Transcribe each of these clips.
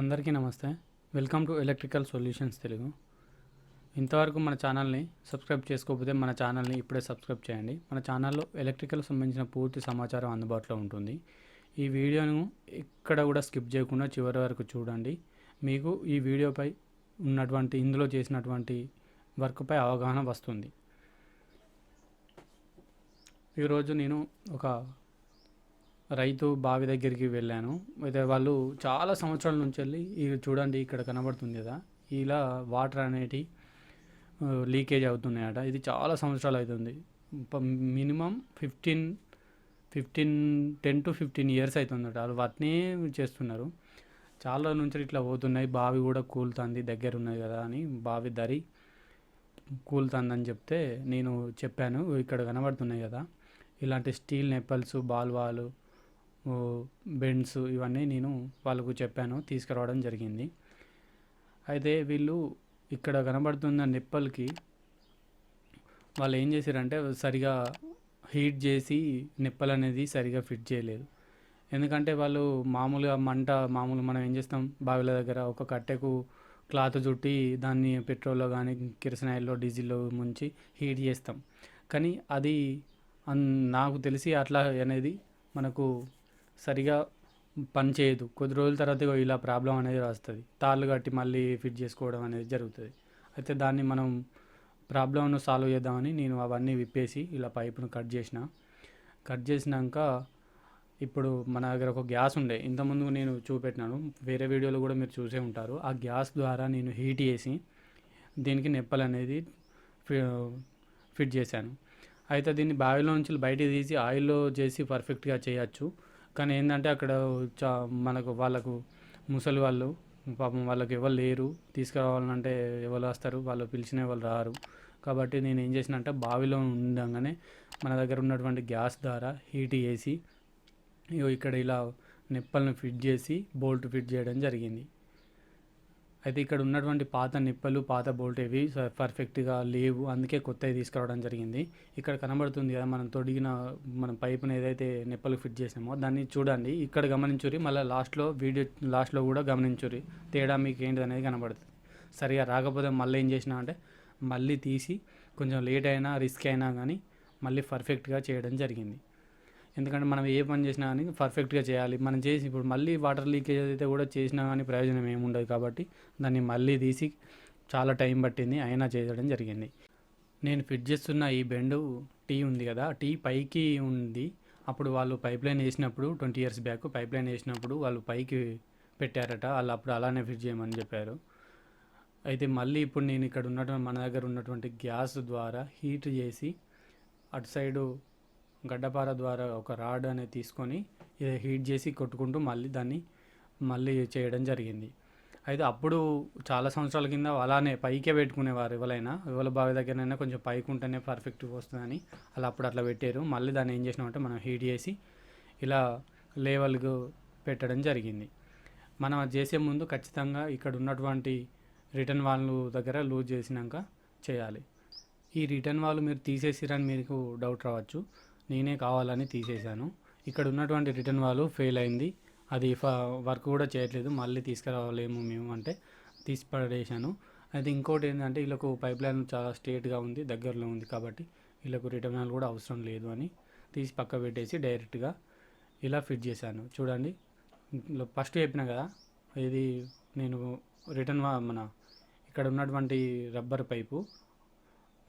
అందరికీ నమస్తే. Welcome to electrical solutions Telugu. ఇంతవరకు మన ఛానల్ని సబ్స్క్రైబ్ చేసుకోకపోతే మన ఛానల్ని ఇప్పుడే సబ్స్క్రైబ్ చేయండి. మన ఛానల్లో ఎలక్ట్రికల్ సంబంధించిన పూర్తి సమాచారం అందుబాటులో ఉంటుంది. ఈ వీడియోను ఎక్కడ కూడా స్కిప్ చేయకుండా చివరి వరకు చూడండి. మీకు ఈ వీడియోపై ఉన్నటువంటి ఇందులో చేసినటువంటి వర్క్పై అవగాహన వస్తుంది. ఈరోజు నేను ఒక రైతు బావి దగ్గరికి వెళ్ళాను. అయితే వాళ్ళు చాలా సంవత్సరాల నుంచి వెళ్ళి ఇది చూడండి ఇక్కడ కనబడుతుంది కదా ఇలా వాటర్ అనేటి లీకేజ్ అవుతున్నాయట. ఇది చాలా సంవత్సరాలు అవుతుంది. Minimum fifteen fifteen ten to fifteen years అవుతుందట. వాళ్ళు వాటినే చేస్తున్నారు. చాలా నుంచి ఇట్లా పోతున్నాయి. బావి కూడా కూలుతుంది దగ్గర ఉన్నది కదా అని బావి దరి కూలుతుందని చెప్తే నేను చెప్పాను ఇక్కడ కనబడుతున్నాయి కదా. ఇలాంటి స్టీల్ నెప్పల్స్ బాల్వాలు బెండ్స్ ఇవన్నీ నేను వాళ్ళకు చెప్పాను తీసుకురావడం జరిగింది. అయితే వీళ్ళు ఇక్కడ కనబడుతున్న నిప్పల్కి వాళ్ళు ఏం చేశారంటే సరిగా హీట్ చేసి నిప్పలు అనేది సరిగా ఫిట్ చేయలేదు. ఎందుకంటే వాళ్ళు మామూలుగా మంట మామూలు మనం ఏం చేస్తాం బావిల దగ్గర ఒక కట్టెకు క్లాత్ చుట్టి దాన్ని పెట్రోల్లో కానీ కిరసనాయిల్లో డీజిల్లో ముంచి హీట్ చేస్తాం. కానీ అది నాకు తెలిసి అట్లా అనేది మనకు సరిగా పని చేయదు. కొద్ది రోజుల తర్వాత ఇలా ప్రాబ్లం అనేది వస్తుంది తాళ్ళు కట్టి మళ్ళీ ఫిట్ చేసుకోవడం అనేది జరుగుతుంది. అయితే దాన్ని మనం ప్రాబ్లంను సాల్వ్ చేద్దామని నేను అవన్నీ విప్పేసి ఇలా పైపును కట్ చేసిన. కట్ చేసినాక ఇప్పుడు మన దగ్గర ఒక గ్యాస్ ఉండే. ఇంతకుముందు నేను చూపెట్టినాను. వేరే వీడియోలో కూడా మీరు చూసే ఉంటారు. ఆ గ్యాస్ ద్వారా నేను హీట్ చేసి దీనికి నెప్పలు అనేది ఫిట్ చేశాను. అయితే దీన్ని బావిలో నుంచి బయట తీసి ఆయిల్లో చేసి పర్ఫెక్ట్గా చేయొచ్చు. కానీ ఏంటంటే అక్కడ చా మనకు వాళ్ళకు ముసలి వాళ్ళు పాపం వాళ్ళకి ఎవరు లేరు తీసుకురావాలంటే ఎవరు వస్తారు వాళ్ళు పిలిచిన వాళ్ళు రారు. కాబట్టి నేను ఏం చేసిన అంటే బావిలో ఉండగానే మన దగ్గర ఉన్నటువంటి గ్యాస్ ద్వారా హీట్ చేసి ఇక్కడ ఇలా నిప్పలను ఫిట్ చేసి బోల్ట్ ఫిట్ చేయడం జరిగింది. అయితే ఇక్కడ ఉన్నటువంటి పాత నిప్పలు పాత బోల్ట్ ఇవి పర్ఫెక్ట్గా లేవు. అందుకే కొత్తవి తీసుకురావడం జరిగింది. ఇక్కడ కనబడుతుంది కదా మనం తొడిగిన మన పైపుని ఏదైతే నిప్పలు ఫిట్ చేసామో దాన్ని చూడండి. ఇక్కడ గమనించురి మళ్ళీ లాస్ట్లో వీడియో లాస్ట్లో కూడా గమనించురి తేడా మీకు ఏంటిది అనేది కనబడుతుంది. సరిగా రాకపోతే మళ్ళీ ఏం చేసినా అంటే మళ్ళీ తీసి కొంచెం లేట్ అయినా రిస్క్ అయినా కానీ మళ్ళీ పర్ఫెక్ట్గా చేయడం జరిగింది. ఎందుకంటే మనం ఏ పని చేసినా కానీ పర్ఫెక్ట్గా చేయాలి. మనం చేసి ఇప్పుడు మళ్ళీ వాటర్ లీకేజ్ అయితే కూడా చేసినా కానీ ప్రయోజనం ఏముండదు కాబట్టి దాన్ని మళ్ళీ తీసి చాలా టైం పట్టింది అయినా చేయడం జరిగింది. నేను ఫిట్ చేస్తున్న ఈ బెండు టీ ఉంది కదా టీ పైకి ఉంది. అప్పుడు వాళ్ళు పైప్ లైన్ వేసినప్పుడు twenty years back pipe line వేసినప్పుడు వాళ్ళు పైకి పెట్టారట. వాళ్ళు అప్పుడు అలానే ఫిట్ చేయమని చెప్పారు. అయితే మళ్ళీ ఇప్పుడు నేను ఇక్కడ ఉన్నటువంటి మన దగ్గర ఉన్నటువంటి గ్యాస్ ద్వారా హీట్ చేసి అటు సైడు గడ్డపార ద్వారా ఒక రాడ్ అనేది తీసుకొని ఇది హీట్ చేసి కొట్టుకుంటూ మళ్ళీ దాన్ని మళ్ళీ చేయడం జరిగింది. అయితే అప్పుడు చాలా సంవత్సరాల కింద అలానే పైకే పెట్టుకునేవారు ఎవరైనా ఎవరి బావి దగ్గరైనా కొంచెం పైకి ఉంటేనే పర్ఫెక్ట్గా వస్తుందని అలా అప్పుడు అట్లా పెట్టారు. మళ్ళీ దాన్ని ఏం చేసినామంటే మనం హీట్ చేసి ఇలా లేవల్కు పెట్టడం జరిగింది. మనం అది చేసే ముందు ఖచ్చితంగా ఇక్కడ ఉన్నటువంటి రిటర్న్ వాళ్ళు దగ్గర లూజ్ చేసినాక చేయాలి. ఈ రిటర్న్ వాళ్ళు మీరు తీసేసిరని మీకు డౌట్ రావచ్చు. నేనే కావాలని తీసేశాను. ఇక్కడ ఉన్నటువంటి రిటర్న్ వాళ్ళు ఫెయిల్ అయింది. అది వర్క్ కూడా చేయట్లేదు. మళ్ళీ తీసుకురావాలేమో మేము అంటే తీసిపడేసాను అయితే ఇంకోటి ఏంటంటే వీళ్ళకు పైప్ లైన్ చాలా స్ట్రేట్గా ఉంది దగ్గరలో ఉంది కాబట్టి వీళ్ళకు రిటర్న్ వాళ్ళు కూడా అవసరం లేదు అని తీసి పక్క పెట్టేసి డైరెక్ట్గా ఇలా ఫిట్ చేశాను. చూడండి ఫస్ట్ చెప్పిన కదా ఇది నేను రిటర్న్ మన ఇక్కడ ఉన్నటువంటి రబ్బర్ పైపు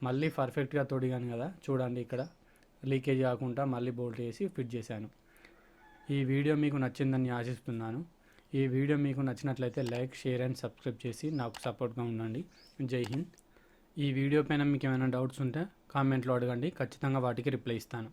మళ్ళీ పర్ఫెక్ట్గా తొడిగాను కదా చూడండి ఇక్కడ. లీకేజ్ కాకుండా మళ్ళీ బోల్ట్ వేసి ఫిట్ చేశాను. ఈ వీడియో మీకు నచ్చిందని ఆశిస్తున్నాను. ఈ వీడియో మీకు నచ్చినట్లయితే లైక్ షేర్ అండ్ సబ్స్క్రైబ్ చేసి నాకు సపోర్ట్గా ఉండండి. జై హింద్. ఈ వీడియో పైన మీకు ఏమైనా డౌట్స్ ఉంటే కామెంట్లో అడగండి. ఖచ్చితంగా వాటికి రిప్లై ఇస్తాను.